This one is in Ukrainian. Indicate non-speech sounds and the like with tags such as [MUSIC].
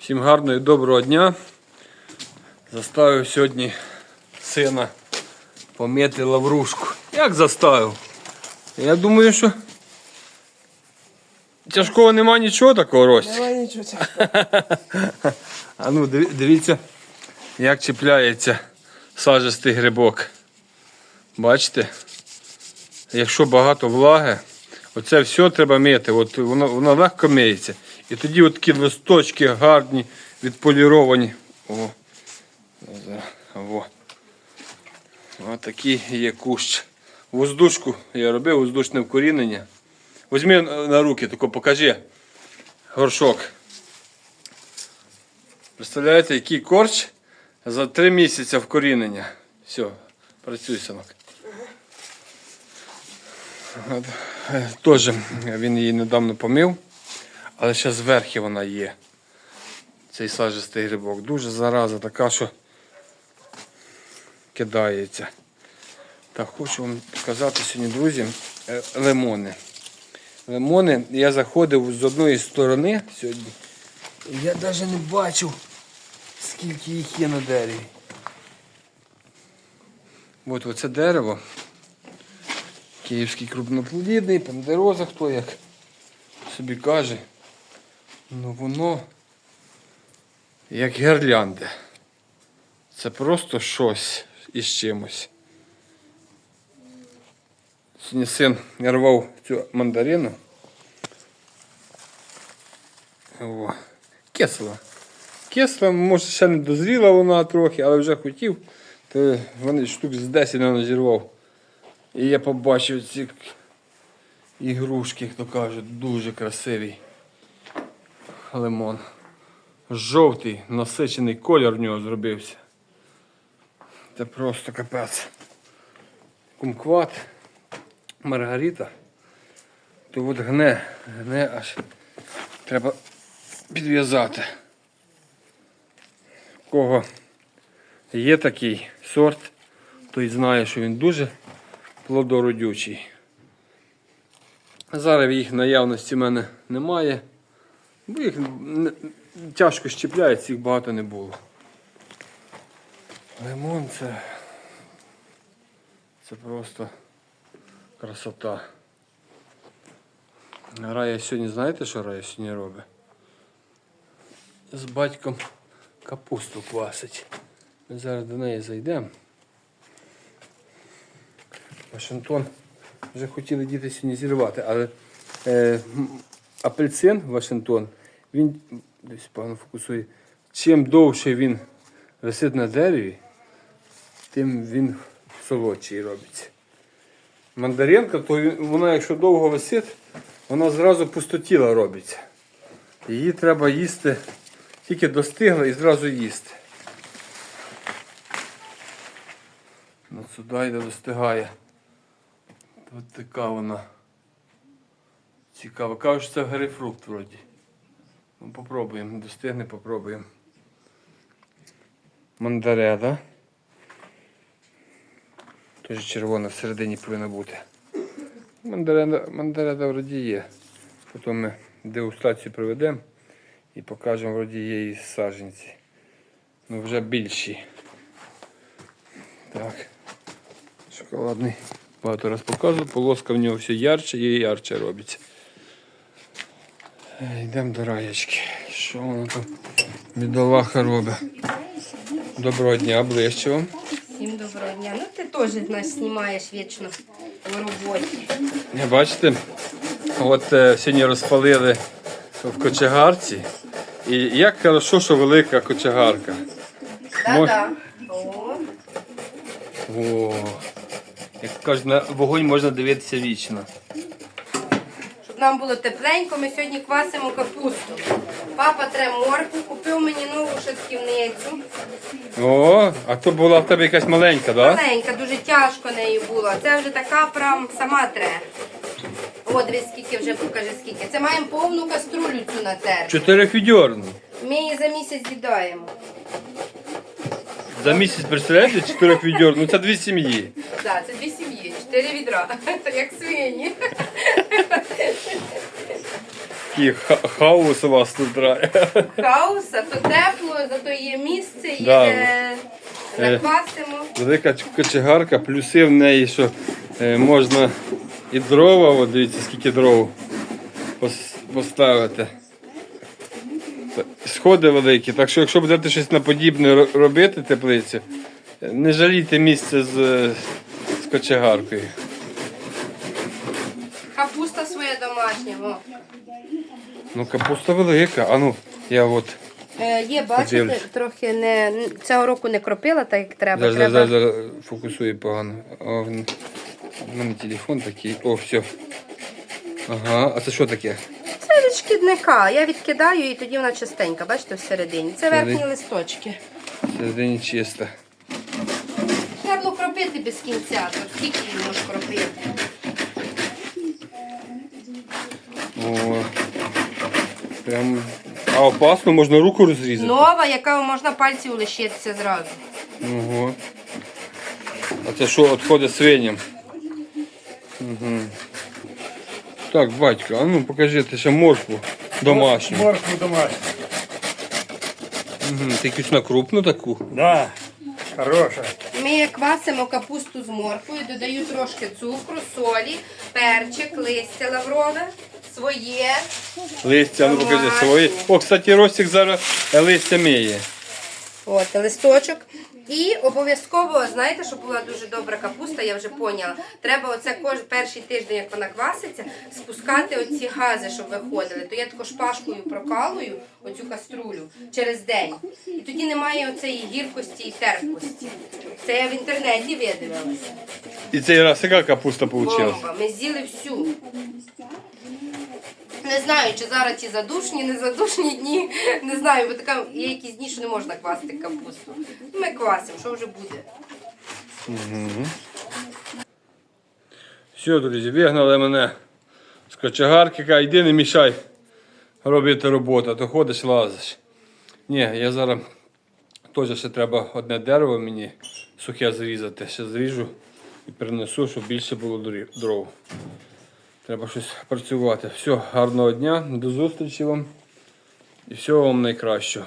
Всім гарного і доброго дня. Заставив сьогодні сина помити лаврушку. Як заставив? Я думаю, що тяжкого нема нічого такого Рось. Давай нічого цього. [LAUGHS] А ну дивіться, як чіпляється сажистий грибок. Бачите? Якщо багато влаги, оце все треба мити. От воно, воно легко миється. І тоді от такі листочки гарні, відполіровані. О, во. Ось такий є кущ. Воздушку я робив, воздушне вкорінення. Візьми на руки, тако покажи горшок. Представляєте, який корч за три місяці вкорінення. Все, працюй, синок. Е, Теж він її недавно помив, але ще зверху вона є. Цей сажистий грибок. Дуже зараза така, що кидається. Так, хочу вам показати сьогодні, друзі, е, лимони. Лимони я заходив з одної сторони сьогодні. Я навіть не бачив, скільки їх є на дереві. От оце дерево. Київський крупноплодний, пандероза, хто як собі каже. Ну воно як гірлянди. Це просто щось із чимось. Сьогодні син рвав цю мандарину. О, кисла. Кисла, може ще не дозріла вона трохи, але вже хотів. То вони штук з 10 не зірвав. І я побачив ці ігрушки, як то кажуть, дуже красивий лимон. Жовтий, насичений колір в нього зробився. Це просто капець. Кумкват, маргарита. То от гне, гне аж треба підв'язати. У кого є такий сорт, той знає, що він дуже плодородючий. Зараз їх наявності в мене немає, бо їх тяжко щепляють, їх багато не було. Лимон це, це просто красота. Рая сьогодні, знаєте, що Рая сьогодні робить? З батьком капусту квасить. Ми зараз до неї зайдемо. Вашингтон вже хотіли діти сьогодні зірвати, але е, апельсин Вашингтон, він десь погано фокусує. Чим довше він висить на дереві, тим він солодший робиться. Мандаринка, то вона, якщо довго висить, вона зразу пустотіла робиться. Її треба їсти, тільки достигла і зразу їсти. Ну, сюди йде достигає. Ось така вона. Цікава. Кажуть, що це грейпфрукт вроді. Ну, попробуємо. Достигне, попробуємо. Мандареда. Теж червона всередині повинна бути. Мандареда, вроді є. Потім ми дегустацію проведемо і покажемо вроді є і саженці. Ну вже більші. Так. Шоколадний. Багато раз показував, полоска в нього все ярче і ярче робиться. Е, Йдемо до раєчки. Що вона там бідолаха робить? Доброго дня, ближче вам. Всім доброго дня. Ну ти теж нас знімаєш вічно в роботі. Бачите? От е, сьогодні розпалили в кочегарці. І як хорошо, що велика кочегарка. Мож- Да-да. О, О, як кажуть, на вогонь можна дивитися вічно. щоб нам було тепленько, ми сьогодні квасимо капусту. Папа тре моркву, купив мені нову шатківницю. О, а то була в тебе якась маленька, так? Да? Маленька, дуже тяжко нею було. Це вже така прям сама тре. О, дивись, скільки вже покажи скільки. Це маємо повну каструлю цю натерти. Чотирьохвідьорну. Ми її за місяць з'їдаємо. За місяць, представляєте, чотирьохвідьорну. Ну це дві сім'ї. Так, це дві сім'ї, чотири відра. Як свині. такий ха- хаос у вас тут грає. Хаоса, то тепло, зато є місце, є Да. де заквасимо. Велика ч- кочегарка, плюси в неї, що е, можна і дрова, от дивіться, скільки дров пос- поставити. Сходи великі, так що якщо будете щось на подібне робити теплиці, е, не жалійте місце з, з кочегаркою. Капуста своя домашня. Ну, капуста велика, а ну, я от. Е, є, бачите, Подивлюсь. трохи не цього року не кропила так, як треба. Зараз, треба... зараз, зараз фокусує погано. О, в мене телефон такий. О, все. Ага, а це що таке? Шкідника. Я відкидаю і тоді вона частенька, бачите, всередині. Це Всередині. верхні листочки. Всередині чисто. Треба було кропити без кінця, то скільки її можеш кропити. О, прям. А опасно, можна руку розрізати. Нова, яка можна пальців лишитися зразу. Ого. А це що, відходить свиням? Угу. Так, батько, а ну покажи ти ще моркву домашню. Моркву домашню. Угу. Ти на крупну таку. Да, хороша. Ми квасимо капусту з морквою, додаю трошки цукру, солі, перчик, листя лаврове, своє. Листя, ну покажи свої. О, кстати, Ростик зараз листя миє. От, листочок. І обов'язково, знаєте, щоб була дуже добра капуста, я вже поняла. Треба оце кож перший тиждень, як вона кваситься, спускати оці гази, щоб виходили. То я тако шпажкою прокалую оцю каструлю через день. І тоді немає оцеї гіркості і терпкості. Це я в інтернеті видивилася. І цей раз яка капуста вийшла? Бомба. Ми з'їли всю. Не знаю, чи зараз ті задушні, не задушні дні. Не знаю, бо така є якісь дні, що не можна квасити капусту. Ми квасимо, що вже буде. Все, друзі, вигнали мене з кочегарки, каже, йди не мішай робити роботу, то ходиш, лазиш. Ні, я зараз теж ще треба одне дерево мені сухе зрізати. Ще зріжу і принесу, щоб більше було дров. Треба щось працювати. Все, гарного дня, до зустрічі вам і всього вам найкращого.